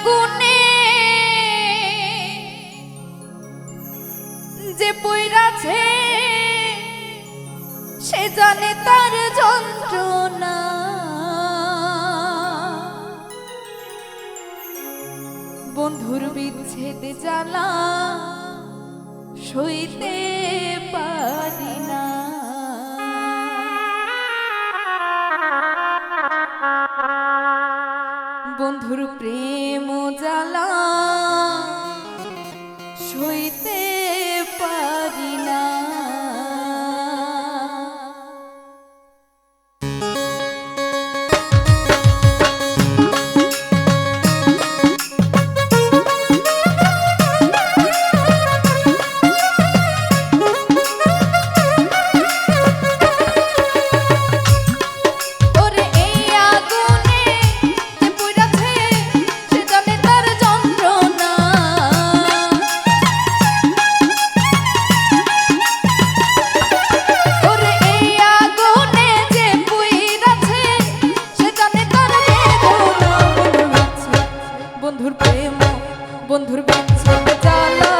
আগুনে যে পৈরাছে সে জানে তার যন্ত্রণা। বন্ধুর বিচ্ছেদ জ্বালা সইতে পারি বন্ধুর প্রেম বন্ধুর বাঁচতে